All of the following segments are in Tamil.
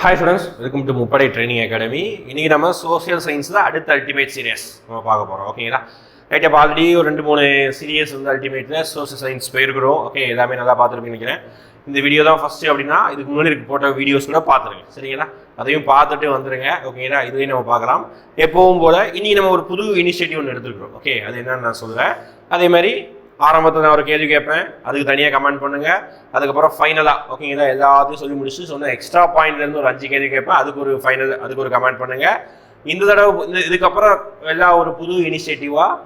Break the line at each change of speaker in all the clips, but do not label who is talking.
ஹாய் ஸ்டூடெண்ட்ஸ் வெல்கம் டு முப்படை ட்ரைனிங் அகாடமி இன்றைக்கி நம்ம சோசியல் சயின்ஸில் அடுத்த அல்டிமேட் சீரியஸ் நம்ம பார்க்க போகிறோம் ஓகேங்களா ரைட் அப்போ ஆல்ரெடி ஒரு ரெண்டு மூணு சீரியஸ் வந்து அல்டிமேட்டில் சோசியல் சயின்ஸ் போயிருக்கிறோம். ஓகே எல்லாமே நல்லா பார்த்துருப்பீங்கன்னு நினைக்கிறேன். இந்த வீடியோ தான் ஃபஸ்ட்டு அப்படின்னா இதுக்கு முன்னாடி இருக்க போட்ட வீடியோஸ் கூட பார்த்துருங்க. சரிங்களா? அதையும் பார்த்துட்டு வந்துருங்க. ஓகேங்களா இதையும் நம்ம பார்க்கலாம். எப்பவும் போல் இன்றைக்கி நம்ம ஒரு புது இனிஷியேட்டிவ் ஒன்று எடுத்துருக்கிறோம். ஓகே அது என்னன்னு நான் சொல்கிறேன் அதே மாதிரி ஆரம்பத்தில் நான் ஒரு கேள்வி கேட்பேன். அதுக்கு தனியாக கமெண்ட் பண்ணுங்கள் அதுக்கப்புறம் ஃபைனலாக ஓகேங்களா எல்லாத்தையும் சொல்லி முடிச்சு சொன்ன எக்ஸ்ட்ரா பாயிண்ட்லேருந்து ஒரு அஞ்சு கேள்வி கேட்பேன். அதுக்கு ஒரு ஃபைனல் அதுக்கு ஒரு கமெண்ட் பண்ணுங்கள் இந்த தடவை இந்த இதுக்கப்புறம் எல்லா ஒரு புது இனிஷியேட்டிவாக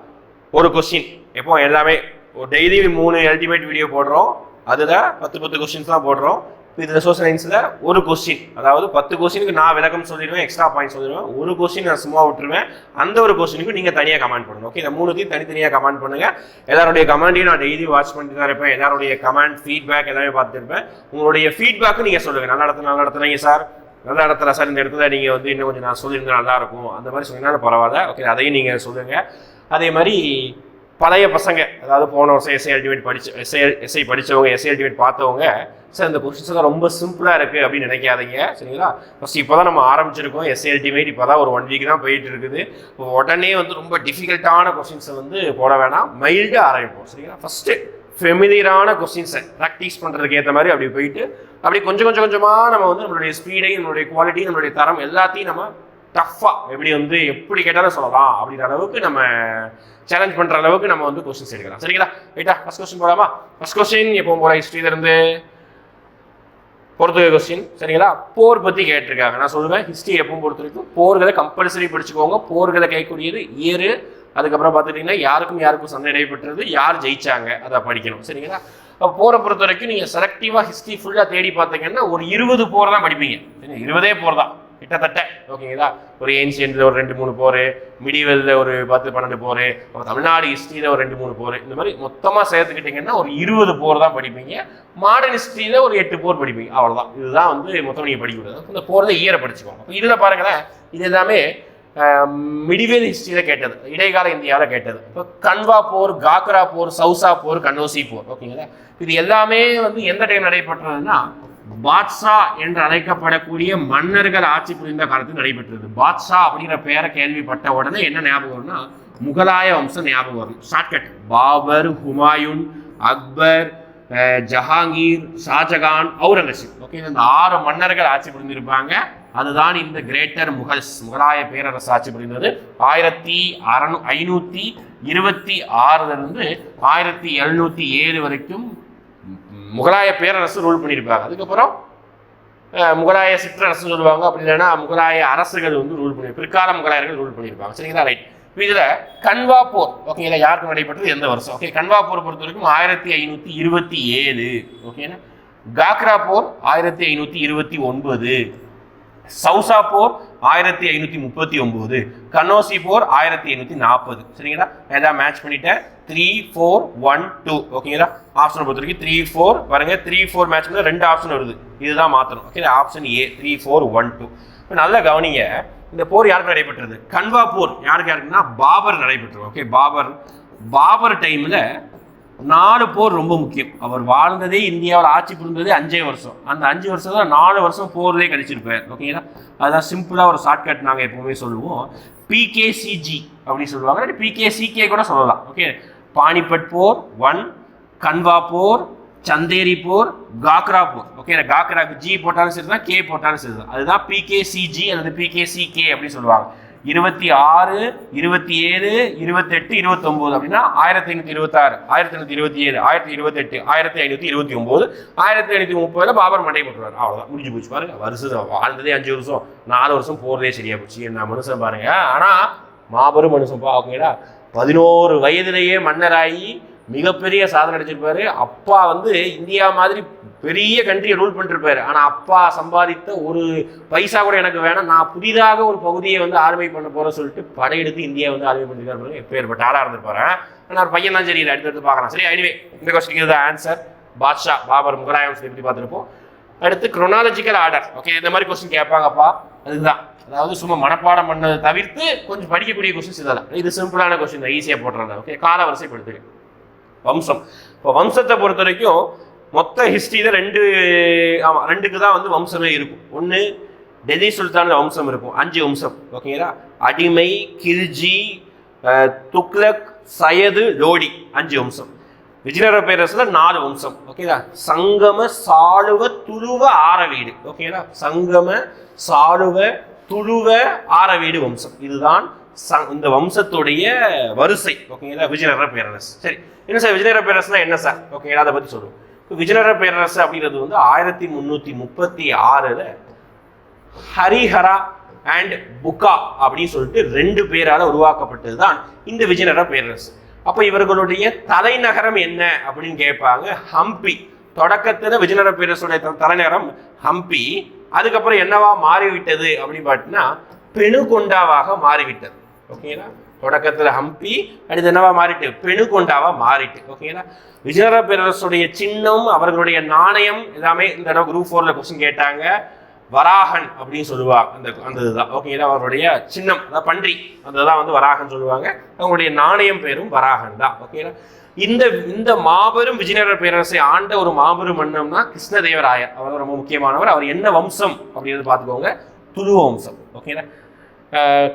ஒரு கொஸ்டின் எப்போ எல்லாமே ஒரு டெய்லி மூணு அல்டிமேட் வீடியோ போடுறோம். அதில் பத்து பத்து கொஸ்டின்ஸ்லாம் போடுறோம். இதில் சோஷியல் சயின்ஸில் ஒரு கொஸ்டின் அதாவது பத்து கொஸ்டினுக்கு நான் விளக்கம் சொல்லிடுவேன் எக்ஸ்ட்ரா பாயிண்ட் சொல்லிடுவேன். ஒரு கொஸ்டின் நான் சும்மா விட்டுருவேன். அந்த ஒரு கொஸ்டினுக்கு நீங்கள் தனியாக கமெண்ட் பண்ணணும் ஓகே இந்த மூணுத்தையும் தனித்தனியாக கமெண்ட் பண்ணுங்கள் எல்லாருடைய கமெண்ட்டையும் நான் டெய்லி வாட்ச் பண்ணிட்டு தான் இருப்பேன். எல்லாருடைய கமெண்ட் ஃபீட்பேக் எல்லாமே பார்த்துருப்பேன் உங்களுடைய ஃபீட்பேக்கு நீங்கள் சொல்லுங்கள் நல்ல இடத்துல நல்ல இடத்துலங்க சார் நல்ல இடத்துல சார் இந்த இடத்துல நீங்கள் வந்து இன்னும் கொஞ்சம் நான் சொல்லியிருந்தா நல்லாயிருக்கும் அந்த மாதிரி சொன்னீங்கன்னா பரவாயில்ல. ஓகே அதையும் நீங்கள் சொல்லுங்கள் அதே மாதிரி பழைய பசங்க அதாவது போன வருஷம் எஸ்ஐ அல்டிமேட் படிச்சு எஸ்ஐ எஸ்ஐ படித்தவங்க எஸ்ஐ அல்டிமேட் பார்த்தவங்க சார் இந்த கொஸ்டின்ஸ் ரொம்ப சிம்பிளாக இருக்குது அப்படின்னு நினைக்காதீங்க சரிங்களா? ஃபஸ்ட் இப்போ தான் நம்ம ஆரம்பிச்சிருக்கோம் எஸ்ஐ அல்டிமேட் இப்போ தான் ஒரு ஒன் வீக் தான் போயிட்டு இருக்குது. இப்போ உடனே வந்து ரொம்ப டிஃபிகல்ட்டான கொஸ்டின்ஸை வந்து போட வேணாம் மைல்டாக ஆரம்பிப்போம் சரிங்களா? ஃபஸ்ட்டு ஃபெமிலியரான கொஸ்டின்ஸை ப்ராக்டிஸ் பண்ணுறதுக்கு ஏற்ற மாதிரி அப்படி போயிட்டு அப்படி கொஞ்சம் கொஞ்சம் கொஞ்சமாக நம்ம வந்து நம்மளுடைய ஸ்பீடையும் நம்மளுடைய குவாலிட்டி நம்மளுடைய தரம் எல்லாத்தையும் நம்ம டஃப்பாக எப்படி வந்து எப்படி கேட்டாலும் சொல்லலாம் அப்படின்ற அளவுக்கு நம்ம சேலஞ்ச் பண்ணுற அளவுக்கு நம்ம வந்து கொஸ்டின்ஸ் எடுக்கலாம். சரிங்களா? ரைட்டா? ஃபஸ்ட் கொஸ்டின் போகலாமா ஃபஸ்ட் கொஸ்டின் எப்போ போகிற ஹிஸ்ட்ரியிலேருந்து பொறுத்துக்க கொஸ்டின் சரிங்களா? போர் பற்றி கேட்டிருக்காங்க. நான் சொல்லுவேன் ஹிஸ்ட்ரி எப்பவும் பொறுத்த வரைக்கும் போர்களை கம்பல்சரி படிச்சுக்கோங்க. போர்களை கேட்கக்கூடியது இயரு அதுக்கப்புறம் பார்த்துட்டிங்கன்னா யாருக்கும் யாருக்கும் சண்டை நடைபெற்றது யார் ஜெயிச்சாங்க அதை படிக்கணும். சரிங்களா? அப்போ போரை பொறுத்த வரைக்கும் நீங்கள் செலக்டிவாக ஹிஸ்ட்ரி ஃபுல்லாக தேடி பார்த்தீங்கன்னா ஒரு இருபது போர் தான் படிப்பீங்க. சரிங்களா? இருபதே போர் தான். கிட்டத்தட்ட. ஓகேங்களா? ஒரு ஏன்சியன்ல ஒரு ரெண்டு மூணு போர் மிடிவெல்ல ஒரு பத்து பன்னெண்டு போர் அப்புறம் தமிழ்நாடு ஹிஸ்ட்ரியில ஒரு ரெண்டு மூணு போர். இந்த மாதிரி மொத்தமாக சேர்த்துக்கிட்டிங்கன்னா ஒரு இருபது போர் தான் படிப்பீங்க. மாடர்ன் ஹிஸ்ட்ரியில் ஒரு எட்டு போர் படிப்பீங்க. அவ்வளோதான் இதுதான் வந்து மொத்தம் நீங்கள் படிக்கக்கூடாது. இந்த போர் தான் ஈர படிச்சுக்கோங்க. அப்போ இதில் பாருங்களேன் இது எல்லாமே மிடிவேல் ஹிஸ்ட்ரியில் கேட்டது. இடைக்கால இந்தியாவில் கேட்டது. இப்போ கன்வா போர் காக்ரா போர் சவுசா போர் கன்னோசி போர். ஓகேங்களா? இது எல்லாமே வந்து எந்த டைம் நடைபெற்றதுன்னா பாட்ஷா என்று அழைக்கப்படக்கூடிய மன்னர்கள் ஆட்சி புரிந்த காலத்தில் நடைபெற்றது. பாட்ஷா அப்படிங்கிற பெயரை கேள்விப்பட்ட உடனே என்ன ஞாபகம் வரும்னா முகலாய வம்சம் ஞாபகம் வரும். ஷார்ட்கட் பாபர் ஹுமாயூன் அக்பர் ஜஹாங்கீர் ஷாஜகான் அவுரங்கசீப் ஓகே இந்த ஆறு மன்னர்கள் ஆட்சி புரிந்திருப்பாங்க. அதுதான் இந்த கிரேட்டர் முகல்ஸ் முகலாய பேரரசு ஆட்சி புரிந்தது. ஆயிரத்தி அறநூ ஐநூற்றி இருபத்தி ஆறுலேருந்து ஆயிரத்தி எழுநூற்றி ஏழு வரைக்கும் முகலாய பேரரசு ரூல் பண்ணியிருப்பாங்க. அதுக்கப்புறம் முகலாய சிற்றரசு சொல்லுவாங்க. அப்படி இல்லைன்னா முகலாய அரசுகள் வந்து ரூல் பண்ணி பிற்கால முகலாயர்கள் ரூல் பண்ணியிருப்பாங்க. சரிங்களா? ரைட் இதில் கன்வா போர் ஓகேங்களா யாருக்கு நடைபெற்றது? எந்த வருஷம்? ஓகே கன்வா போர் பொறுத்த வரைக்கும் ஆயிரத்தி ஐநூற்றி இருபத்தி ஏழு. ஓகேனா காக்ரா போர் ஆயிரத்தி ஐநூற்றி இருபத்தி ஒன்பது. சவுசா போர் ஆயிரத்தி ஐநூற்றி முப்பத்தி ஒம்பது கனோசி போர் ஆயிரத்தி ஐநூற்றி நாற்பது. சரிங்களா? ஏதாவது மேட்ச் பண்ணிட்டேன். த்ரீ ஃபோர் ஒன் டூ ஓகேங்களா? ஆப்ஷனை பொறுத்த வரைக்கும் த்ரீ ஃபோர் பாருங்க. த்ரீ ஃபோர் மேட்ச் பண்ணால் ரெண்டு ஆப்ஷன் வருது. இதுதான் மாற்றணும் okay option A three four one two இப்போ நல்லா கவனிங்க. இந்த போர் யாருக்கு நடைபெற்றது? கன்வா போர் யாருக்கு யாருக்குன்னா பாபர் நடைபெற்றது. ஓகே பாபர். பாபர் டைமில் நாலு போர் ரொம்ப முக்கியம். அவர் வாழ்ந்ததே இந்தியாவில் ஆட்சி புரிந்ததே அஞ்சே வருஷம். அந்த அஞ்சு வருஷம் தான் நாலு வருஷம் போர்லேயே கழிச்சிருப்பார் ஓகேங்களா? அதுதான் சிம்பிளாக ஒரு ஷார்ட்கட் நாங்கள் எப்போவுமே சொல்லுவோம். பிகேசிஜி அப்படின்னு சொல்லுவாங்க. பிகேசிகே கூட சொல்லலாம். ஓகே? பானிபட் போர் ஒன் கன்வா போர் சந்தேரி போர் காக்ரா போர். ஓகே காக்ராக்கு ஜி போட்டாலும் சரி தான் கே போட்டாலும் சரி தான் அதுதான் பிகேசிஜி அல்லது பிகேசிகே அப்படின்னு சொல்லுவாங்க. இருபத்தி ஆறு இருபத்தி ஏழு இருபத்தெட்டு இருபத்தொம்போது அப்படின்னா ஆயிரத்தி ஐநூற்றி இருபத்தாறு ஆயிரத்தி ஐநூற்றி இருபத்தி ஏழு ஆயிரத்தி இருபத்தெட்டு ஆயிரத்தி ஐநூற்றி இருபத்தி ஒம்பது ஆயிரத்தி ஐநூற்றி முப்பதில் பாபர் மண்டை போட்டுருவார். அவ்வளோதான் முடிஞ்சு போச்சு பாருங்க. வருஷம் வாழ்ந்ததே அஞ்சு வருஷம். நாலு வருஷம் போகிறதே சரியா போச்சு. என்ன மனுஷன் பாருங்க. ஆனால் மாபெரும் மனுஷன் பார்க்கீங்களா பதினோரு வயதிலேயே மன்னராகி மிகப்பெரிய சாதனை அடைச்சிருப்பாரு அப்பா வந்து இந்தியா மாதிரி பெரிய கண்ட்ரியை ரூல் பண்ணிருப்பாரு. ஆனால் அப்பா சம்பாதித்த ஒரு பைசா கூட எனக்கு வேணாம். நான் புதிதாக ஒரு பகுதியை வந்து ஆர்மை பண்ண போறேன்னு சொல்லிட்டு படையெடுத்து இந்தியா வந்து ஆர்மை பண்ணிருக்காரு எப்பேற்பட்ட ஆளாக இருந்திருப்பாரு. ஆனால் ஒரு பையன் தான் சரி இதை அடுத்து பார்க்கலாம். சரி எனிவே இந்த கொஸ்டின் தான் ஆன்சர் பாட்ஷா பாபர் முகலாயம் எப்படி பார்த்துருப்போம்? அடுத்து குரோனாலஜிக்கல் ஆர்டர் ஓகே இந்த மாதிரி கொஸ்டின் கேட்பாங்கப்பா. அதுதான். அதாவது சும்மா மனப்பாடம் பண்ணதை தவிர்த்து கொஞ்சம் படிக்கக்கூடிய கொஸ்டின்ஸ் இதெல்லாம் இது சிம்பிளான கொஸ்டின் தான். ஈஸியாக போட்டுறாங்க ஓகே கால வரிசைப்படுத்துங்க. வம்சம். இப்போ வம்சத்தை பொறுத்த வரைக்கும் மொத்த ஹிஸ்ட்ரியில் ரெண்டு ஆமாம் ரெண்டுக்கு தான் வந்து வம்சமே இருக்கும். ஒன்று டெல்லி சுல்தான வம்சம் இருக்கும். அஞ்சு வம்சம். ஓகேங்களா அடிமை கில்ஜி துக்லக் துக்ளக் சயது லோடி அஞ்சு வம்சம். விஜயநகர பேரரசுல நாலு வம்சம். ஓகேதா சங்கம சாளுவ துளுவ ஆரவீடு ஓகேங்களா சங்கம சாளுவ துளுவ ஆரவீடு வம்சம். இதுதான் இந்த வம்சத்துடைய வரிசை. ஓகேங்களா விஜயநகர பேரரசு சரி என்ன சார் விஜயநகர பேரரசுனா என்ன சார்? ஓகேங்களா அதை பற்றி சொல்லுவோம் இப்போ விஜயநகர பேரரசு அப்படிங்கிறது வந்து ஆயிரத்தி முந்நூற்றி முப்பத்தி ஆறில் ஹரிஹரா அண்ட் புக்கா அப்படின்னு சொல்லிட்டு ரெண்டு பேரால் உருவாக்கப்பட்டது தான் இந்த விஜயநகர பேரரசு அப்போ இவர்களுடைய தலைநகரம் என்ன அப்படின்னு கேட்பாங்க ஹம்பி. தொடக்கத்தில் விஜயநகர பேரரசுடைய தலைநகரம் ஹம்பி. அதுக்கப்புறம் என்னவா மாறிவிட்டது அப்படின்னு பார்த்தீங்கன்னா பெணுகொண்டாவாக மாறிவிட்டது. ஓகேங்களா தொடக்கத்தில் ஹம்பி அடுத்து என்னவா மாறிட்டு? பெணுகொண்டாவா மாறிட்டு. ஓகேங்களா விஜயநகர பேரரசுடைய சின்னம் அவர்களுடைய நாணயம் எல்லாமே இந்த தடவை குரூப் ஃபோர்ல கொஸ்டின் கேட்டாங்க. வராகன் அப்படின்னு சொல்லுவாங்க அந்த அந்த இதுதான் ஓகேங்களா அவருடைய சின்னம் அதாவது பன்றி. அந்த தான் வந்து வராகன் சொல்லுவாங்க. அவங்களுடைய நாணயம் பேரும் வராகன் தான். ஓகேங்களா இந்த இந்த மாபெரும் விஜயநகர பேரரசை ஆண்ட ஒரு மாபெரும் மன்னம்னா கிருஷ்ணதேவராயர். அவர் ரொம்ப முக்கியமானவர். அவர் என்ன வம்சம்? அப்படிங்கிறது பார்த்துக்கோங்க. துருவ வம்சம். ஓகேங்களா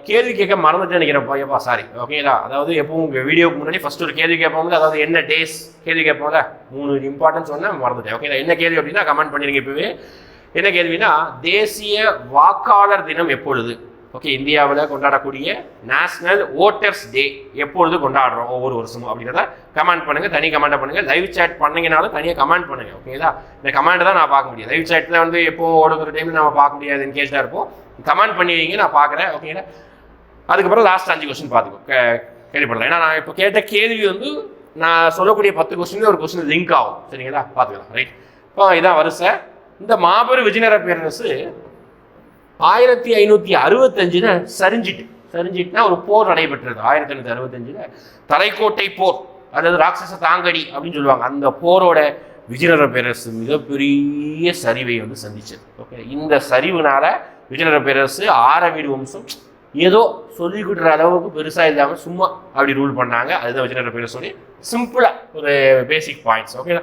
கேள்வி கேட்க மறந்துட்டு நினைக்கிறேன் பையப்பா சாரி ஓகேங்களா அதாவது எப்பவும் வீடியோக்கு முன்னாடி ஃபர்ஸ்ட் ஒரு கேள்வி கேட்போம்ல அதாவது என்ன டேஸ் கேள்வி கேட்போம்ல? மூணு இம்பார்ட்டன்ஸ் சொன்னேன் மறந்துட்டேன். ஓகேங்களா என்ன கேள்வி அப்படின்னா கமெண்ட் பண்ணிருங்க இப்போவே. என்ன கேள்வினா தேசிய வாக்காளர் தினம் எப்பொழுது? ஓகே இந்தியாவில் கொண்டாடக்கூடிய நேஷனல் ஓட்டர்ஸ் டே எப்பொழுது கொண்டாடுறோம் ஒவ்வொரு வருஷமும் அப்படின்றத கமெண்ட் பண்ணுங்கள் தனி கமெண்ட் பண்ணுங்கள் லைவ் சேட் பண்ணீங்கனாலும் தனியாக கமெண்ட் பண்ணுங்க ஓகேங்களா இந்த கமெண்ட் தான் நான் பார்க்க முடியும். லைவ் சேட்டில் வந்து எப்போ ஓடுகிற டைமில் நம்ம பார்க்க முடியாது என்கேஜாக இருப்போம். கமெண்ட் பண்ணி வைங்க நான் பார்க்குறேன் ஓகேங்களா அதுக்கப்புறம் லாஸ்ட் அஞ்சு கொஸ்டின் பார்த்துக்கோ கே- கேள்விப்படலாம் ஏன்னா நான் இப்போ கேட்ட கேள்வி வந்து நான் சொல்லக்கூடிய பத்து கொஸ்டின் ஒரு கொஸ்டின் லிங்க் ஆகும். சரிங்களா? பார்த்துக்கலாம் ரைட் இப்போ இதான் வரிசை. இந்த மாபெரும் விஜயநகர பேரரசு ஆயிரத்தி ஐநூற்றி அறுபத்தஞ்சில் சரிஞ்சிட்டு சரிஞ்சிட்டுனா ஒரு போர் நடைபெற்றது. ஆயிரத்தி ஐநூற்றி அறுபத்தஞ்சில் தலைக்கோட்டை போர் அதாவது ராட்சச தாங்கடி அப்படின்னு சொல்லுவாங்க. அந்த போரோட விஜயநகர பேரரசு மிகப்பெரிய சரிவை வந்து சந்திச்சது. ஓகே இந்த சரிவுனால விஜயநகர பேரரசு ஆரவீடு வம்சம் ஏதோ சொல்லிக்கிட்டுற அளவுக்கு பெருசாக இல்லாமல் சும்மா அப்படி ரூல் பண்ணாங்க. அதுதான் விஜயநகர பேரரசுடைய சிம்பிளாக ஒரு பேசிக் பாயிண்ட்ஸ் ஓகே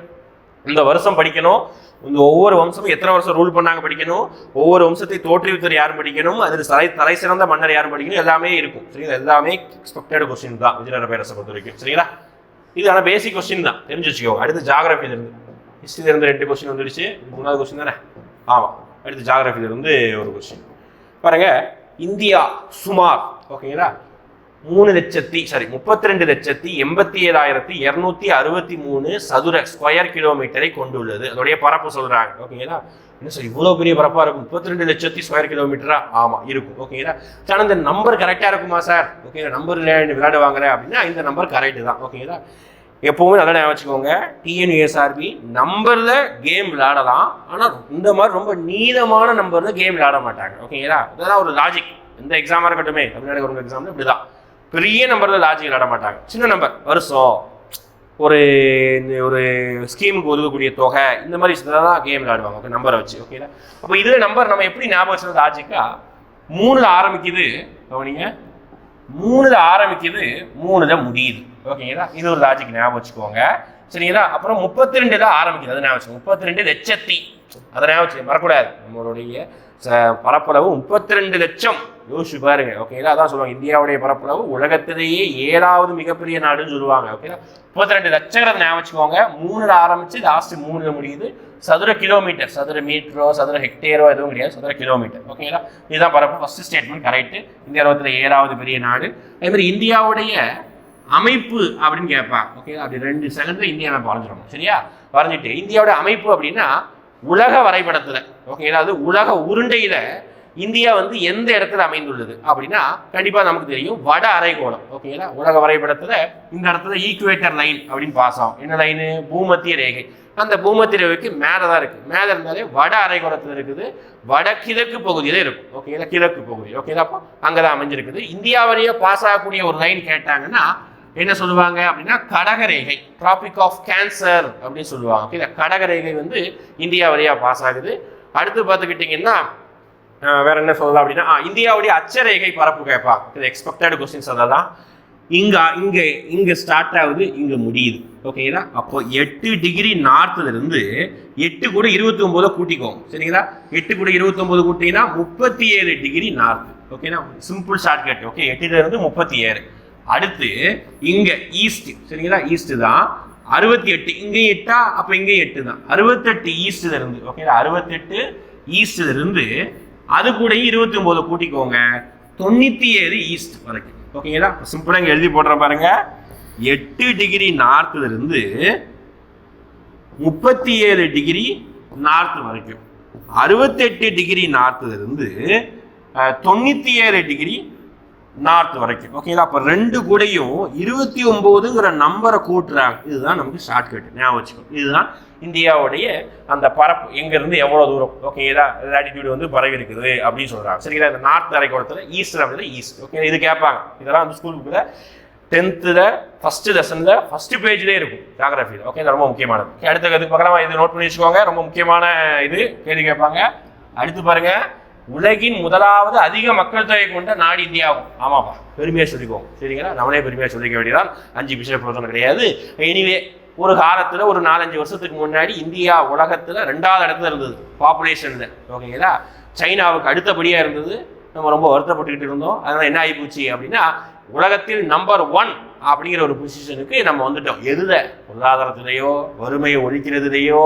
இந்த வருஷம் படிக்கணும். இந்த ஒவ்வொரு வம்சமும் எத்தனை வருஷம் ரூல் பண்ணாங்க படிக்கணும். ஒவ்வொரு வம்சத்தை தோற்றுவித்தர் யாரும் படிக்கணும்? அதில் தலை தலை சிறந்த மன்னர் யாரும் படிக்கணும்? எல்லாமே இருக்கும். சரிங்களா? எல்லாமே எக்ஸ்பெக்டட் கொஸ்டின் தான். விஜயநகர பேரரசை பொறுத்த வரைக்கும். சரிங்களா? இது ஆனால் பேசிக் கொஸ்டின் தான். தெரிஞ்சு வச்சுக்கோங்க. அடுத்து ஜாகிரபியில இருந்து. ரெண்டு கொஸ்டின் வந்துடுச்சு. மூணாவது கொஸ்டின் தானே? ஆமாம் அடுத்து ஜாகிரபியில இருந்து ஒரு கொஸ்டின் பாருங்க. இந்தியா சுமார். ஓகேங்களா மூணு லட்சத்தி சாரி முப்பத்தி ரெண்டு லட்சத்தி எண்பத்தி ஏழாயிரத்தி இரநூத்தி அறுபத்தி மூணு சதுர ஸ்கொயர் கிலோமீட்டரை கொண்டுள்ளது. அதோடைய பரப்பு சொல்றாங்க. ஓகேங்களா என்ன சார் இவ்வளோ பெரிய பரப்பா இருக்கும்? முப்பத்தி ரெண்டு லட்சத்தி ஸ்கொயர் கிலோமீட்டரா ஆமா இருக்கும். ஓகேங்களா சார் இந்த நம்பர் கரெக்டா இருக்குமா சார் ஓகேங்களா நம்பர் விளையாடுவாங்க அப்படின்னா இந்த நம்பர் கரெக்ட் தான். ஓகேங்களா எப்பவுமே நல்லா ஞாபகம் வச்சுக்கோங்க டிஎன்யூஎஸ்ஆர்பி நம்பர்ல கேம் விளையாடலாம். ஆனால் இந்த மாதிரி ரொம்ப நீளமான நம்பர்ல கேம் விளையாட மாட்டாங்க. ஓகேங்களா இதெல்லாம் ஒரு லாஜிக் எந்த எக்ஸாமாக இருக்கட்டுமே தமிழ்நாடு கவர்மெண்ட் எக்ஸாம்ல இப்படிதான். பெரிய நம்பரில் லாஜிக் விளாட மாட்டாங்க சின்ன நம்பர் வருஷம். ஒரு ஒரு ஸ்கீமுக்கு ஒதுக்கக்கூடிய தொகை இந்த மாதிரி விஷயத்தில் தான் கேம் விளையாடுவாங்க ஓகே நம்பரை வச்சு. ஓகேங்களா அப்போ இதில் நம்பர் நம்ம எப்படி ஞாபகம் வச்சது லாஜிக்கா மூணுல ஆரம்பிக்குது. கவனிங்க. மூணுல ஆரம்பிக்குது மூணுல முடியுது. ஓகேங்களா இது ஒரு லாஜிக் ஞாபகம் வச்சுக்கோங்க. சரிங்களா? அப்புறம் முப்பத்தி ரெண்டுல ஆரம்பிக்குது. அது ஞாபகம் முப்பத்தி ரெண்டு லட்சத்தி. அதை ஞாபகம் வச்சுக்கோங்க. மறக்கூடாது நம்மளுடைய பரப்பளவு முப்பத்தி ரெண்டு லட்சம். யோசிச்சு பாருங்க ஓகேங்களா அதான் சொல்லுவாங்க. இந்தியாவுடைய பரப்பளவு உலகத்திலேயே ஏழாவது மிகப்பெரிய நாடுன்னு சொல்லுவாங்க ஓகேங்களா முப்பத்தி ரெண்டு லட்சங்கிறத ஞாபகம் வச்சுக்கோங்க. மூணுல ஆரம்பிச்சு லாஸ்ட் மூணுல முடியுது. சதுர கிலோமீட்டர் சதுர மீட்டரோ சதுர ஹெக்டேரோ எதுவும் கிடையாது. சதுர கிலோமீட்டர் ஓகேங்களா இதுதான் பரப்பு. ஃபர்ஸ்ட் ஸ்டேட்மெண்ட் கரெக்ட் இந்திய உலகத்தில் ஏழாவது பெரிய நாடு. அதே மாதிரி இந்தியாவுடைய அமைப்பு அப்படின்னு கேட்பாங்க ஓகே அப்படி ரெண்டு செகண்ட்ல இந்தியா அமைப்பு வரைஞ்சிடணும் சரியா? வரைஞ்சிட்டு இந்தியாவோட அமைப்பு அப்படின்னா உலக வரைபடத்தில் ஓகே அது உலக உருண்டையில இந்தியா வந்து எந்த இடத்துல அமைந்துள்ளது அப்படின்னா கண்டிப்பாக நமக்கு தெரியும் வட அரைகோளம் ஓகேங்களா உலக வரைபடத்தில் இந்த இடத்துல ஈக்குவேட்டர் லைன் அப்படின்னு பாஸ் ஆகும் என்ன லைனு பூமத்திய ரேகை. அந்த பூமத்திய ரேகைக்கு மேலே தான் இருக்குது மேலே இருந்தாலே வட அரைகோளத்தில் இருக்குது. வட கிழக்கு பகுதியில் இருக்கும் ஓகேங்களா கிழக்கு பகுதி ஓகேங்களா அப்போ அங்கதான் அமைஞ்சிருக்குது. இந்தியாவிலேயே பாஸ் ஆகக்கூடிய ஒரு லைன் கேட்டாங்கன்னா என்ன சொல்லுவாங்க அப்படின்னா கடகரேகை டிராபிக் ஆஃப் கேன்சர் அப்படின்னு சொல்லுவாங்க. ஓகே கடகரேகை வந்து இந்தியா வழியாக பாஸ் ஆகுது. அடுத்து பார்த்துக்கிட்டிங்கன்னா வேற என்ன சொல்லலாம் அப்படின்னா ஆ, இந்தியாவுடைய அச்சரேகை பரப்பு கேட்பாங்க இது எக்ஸ்பெக்டட் கொஸ்டின்ஸ் தான் இங்கே இங்கே இங்கே ஸ்டார்ட் ஆகுது இங்கே முடியுது. ஓகேங்களா அப்போ எட்டு டிகிரி நார்த்துலேருந்து எட்டு கூட இருபத்தி ஒன்பதை கூட்டிக்கோங்க. சரிங்களா? எட்டு கூட இருபத்தொம்போது கூட்டிங்கன்னா முப்பத்தி ஏழு டிகிரி நார்த் ஓகேனா சிம்பிள் ஷார்ட்கட் ஓகே எட்டுலேருந்து முப்பத்தி ஏழு. அடுத்து இங்க ஈஸ்ட் சரிங்களா? ஈஸ்ட் தான். அறுபத்தி எட்டு இங்கேயும் எட்டா? அப்ப இங்கேயும் எட்டு தான். அறுபத்தெட்டு ஈஸ்ட்ல இருந்து ஓகேங்களா அறுபத்தெட்டு ஈஸ்ட்ல இருந்து அது கூட இருபத்தி ஒன்பது கூட்டிக்கோங்க தொண்ணூத்தி ஏழு ஈஸ்ட் வரைக்கும் ஓகேங்களா சிம்பிளா இங்க எழுதி போடுற பாருங்க. எட்டு டிகிரி நார்த்ல இருந்து முப்பத்தி ஏழு டிகிரி நார்த் வரைக்கும். அறுபத்தெட்டு டிகிரி நார்த்ல இருந்து தொண்ணூத்தி ஏழு டிகிரி நார்த் வரைக்கும். ஓகேங்களா அப்போ ரெண்டு கூடையும் இருபத்தி ஒம்போதுங்கிற நம்பரை கூட்டுறாங்க. இதுதான் நமக்கு ஷார்ட்கட் ஞாபகம் வச்சுக்கோ இதுதான் இந்தியாவுடைய அந்த பரப்பு. எங்கேருந்து எவ்வளோ தூரம்? ஓகேங்களா லாட்டிடியூட் வந்து பரவி இருக்குது அப்படின்னு சொல்கிறாங்க சரிங்களா? இந்த நார்த் அரைக்கோளத்தில் ஈஸ்ட் அப்படின்னா ஈஸ்ட் ஓகே இது கேட்பாங்க. இதெல்லாம் அந்த ஸ்கூல் புக்கில் டென்த்தில் ஃபஸ்ட்டு லெசனில் ஃபஸ்ட்டு பேஜ்லேயே இருக்கும். ஜாகிரஃபியில் ஓகே இது ரொம்ப முக்கியமானது. ஓகே அடுத்த இது பக்கமாக இது நோட் பண்ணி வச்சுக்கோங்க. ரொம்ப முக்கியமான இது. கேள்வி கேட்பாங்க. அடுத்து பாருங்கள் உலகின் முதலாவது அதிக மக்கள் தொகை கொண்ட நாடு இந்தியாவும். ஆமாப்பா. பெருமையாக சொல்லிக்குவோம் சரிங்களா? நம்மளே பெருமையாக சொல்லிக்க வேண்டியதான் அஞ்சு பிஷப் பிரதமர் கிடையாது. எனிவே ஒரு காலத்தில் ஒரு நாலஞ்சு வருஷத்துக்கு முன்னாடி இந்தியா உலகத்தில் ரெண்டாவது இடத்துல இருந்தது. பாப்புலேஷனில் ஓகேங்களா? சைனாவுக்கு அடுத்தபடியாக இருந்தது. நம்ம ரொம்ப வருத்தப்பட்டுக்கிட்டு இருந்தோம். அதனால் என்ன ஆகி போச்சு அப்படின்னா உலகத்தில் நம்பர் ஒன் அப்படிங்கிற ஒரு பொசிஷனுக்கு நம்ம வந்துட்டோம். எதுல? பொருளாதாரத்திலேயோ வறுமையை ஒழிக்கிறதுலையோ